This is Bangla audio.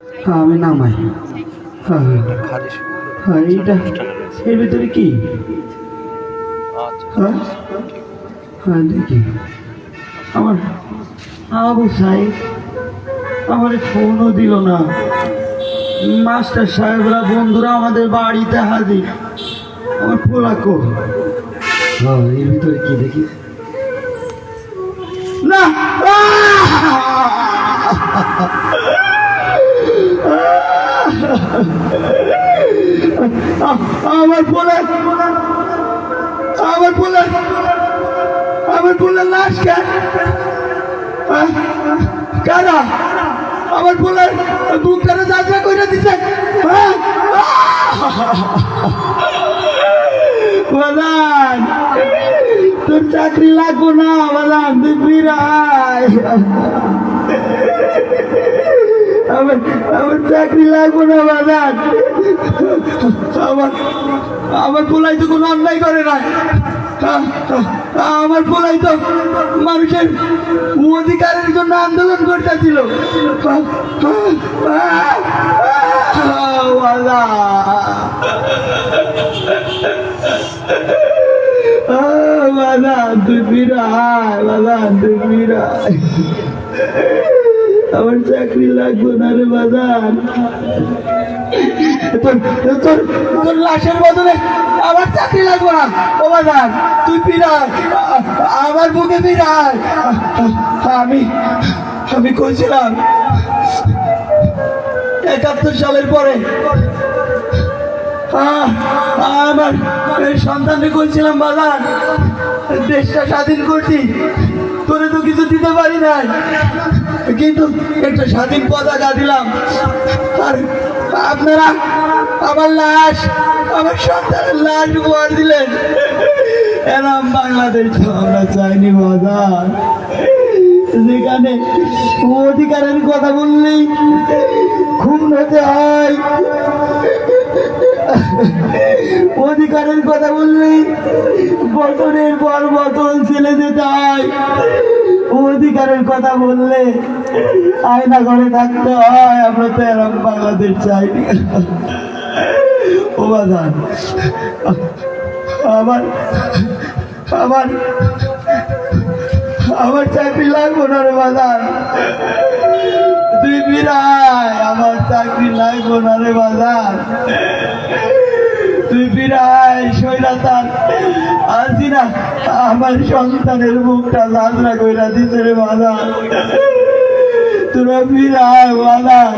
হ্যাঁ আমি নামাই। হ্যাঁ হ্যাঁ। এইটা এর ভিতরে কি? হ্যাঁ? হ্যাঁ দেখি। আমার আবু সাহেব আমার ফোনও দিল না। মাস্টার সাহেবরা বন্ধুরা আমাদের বাড়িতে হাজির। আমার পোলাকো হ্যাঁ এর ভিতরে কি দেখি? না! আমার পোলা আমার পোলা আমার পোলার লাশ কারা? আমার পোলার বুক কারা যাত্রা করে দিছে। হ্যাঁ? বাদান তোর চাকরি লাগবো না বাদান তুই বিরায় আমার আমার চাকরি লাগবো না বাদান আমার আমার পোলাই তো কোনো অন্যায় করে না। আমার পোলাই তো মানুষের অধিকারের জন্য আন্দোলন করতেছিল। বিরায় বাদান তুই বিরায় আমার চাকরি লাগবে না রে বাজার তোর লাশের বদলে চাকরি লাগবে ও বাদান তুই আমি আমি একাত্তর সালের পরে আমার সন্তানকে কইছিলাম বাজার দেশটা স্বাধীন করছি। তোরে তো কিছু দিতে পারি নাই। কিন্তু একটা স্বাধীন পতাকা দিলাম। আর আপনারা আমার লাশ, আমার সন্তানের লাশ উপহার দিলেন। এরম বাংলাদেশ আমরা চাইনি বাজার। যেখানে অধিকারের কথা বললেই খুন হতে হয়। অধিকারের কথা বললেই বছরের পর বছর ছেলে যেতে হয়। অধিকারের কথা বললে আয়না করে থাকতে হয়, আমরা তো এরকম বাংলাদেশ চাইনি ও বাজান, আমার আমার আমার চাকরি লাগবো না রে বাজান। তুই বিরায় আমার চাকরি লাগবো না রে বাজান। তুই বিরায় শৈলাতার আসি না আমার সন্তানের মুখটা লাজরা কইরা দিতে রে বাজান তোরা বিরায় বাজান